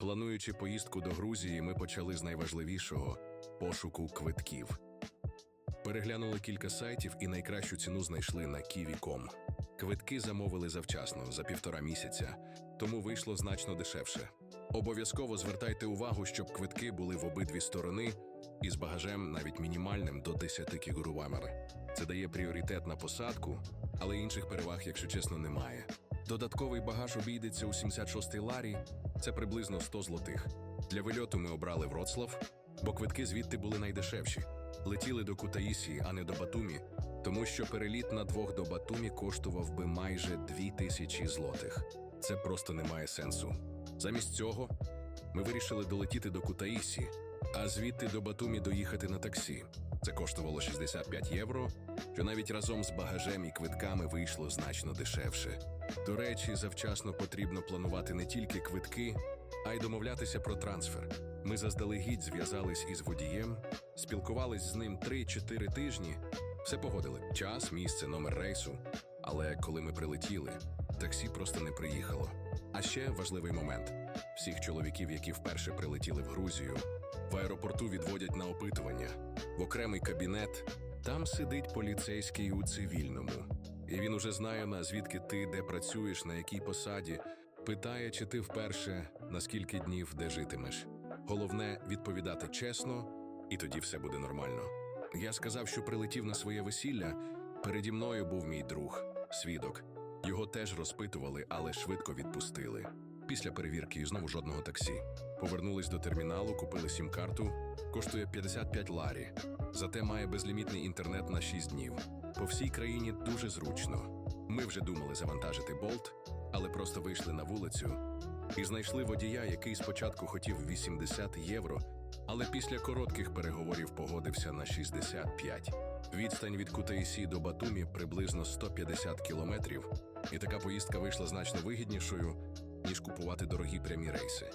Плануючи поїздку до Грузії, ми почали з найважливішого пошуку квитків. Переглянули кілька сайтів і найкращу ціну знайшли на Kiwi.com. Квитки замовили завчасно, за півтора місяця, тому вийшло значно дешевше. Обов'язково звертайте увагу, щоб квитки були в обидві сторони і з багажем навіть мінімальним до 10 кігурувамер. Це дає пріоритет на посадку, але інших переваг, якщо чесно, немає. Додатковий багаж обійдеться у 76-й ларі, це приблизно 100 злотих. Для вильоту ми обрали Вроцлав, бо квитки звідти були найдешевші. Летіли до Кутаїсі, а не до Батумі, тому що переліт на двох до Батумі коштував би майже 2000 злотих. Це просто не має сенсу. Замість цього ми вирішили долетіти до Кутаїсі, а звідти до Батумі доїхати на таксі. Це коштувало 65 євро, що навіть разом з багажем і квитками вийшло значно дешевше. До речі, завчасно потрібно планувати не тільки квитки, а й домовлятися про трансфер. Ми заздалегідь зв'язались із водієм, спілкувались з ним 3-4 тижні, все погодили час, місце, номер рейсу. Але коли ми прилетіли, таксі просто не приїхало. А ще важливий момент: всіх чоловіків, які вперше прилетіли в Грузію, в аеропорту відводять на опитування в окремий кабінет. Там сидить поліцейський у цивільному, і він уже знає на звідки ти, де працюєш, на якій посаді. Питає, чи ти вперше, на скільки днів де житимеш. Головне відповідати чесно, і тоді все буде нормально. Я сказав, що прилетів на своє весілля. Переді мною був мій друг, свідок. Його теж розпитували, але швидко відпустили. Після перевірки і знову жодного таксі. Повернулись до терміналу, купили сім-карту, коштує 55 ларі. Зате має безлімітний інтернет на 6 днів. По всій країні дуже зручно. Ми вже думали завантажити болт, але просто вийшли на вулицю і знайшли водія, який спочатку хотів 80 євро, але після коротких переговорів погодився на 65. Відстань від Кутаїсі до Батумі приблизно 150 кілометрів, і така поїздка вийшла значно вигіднішою, ніж купувати дорогі прямі рейси.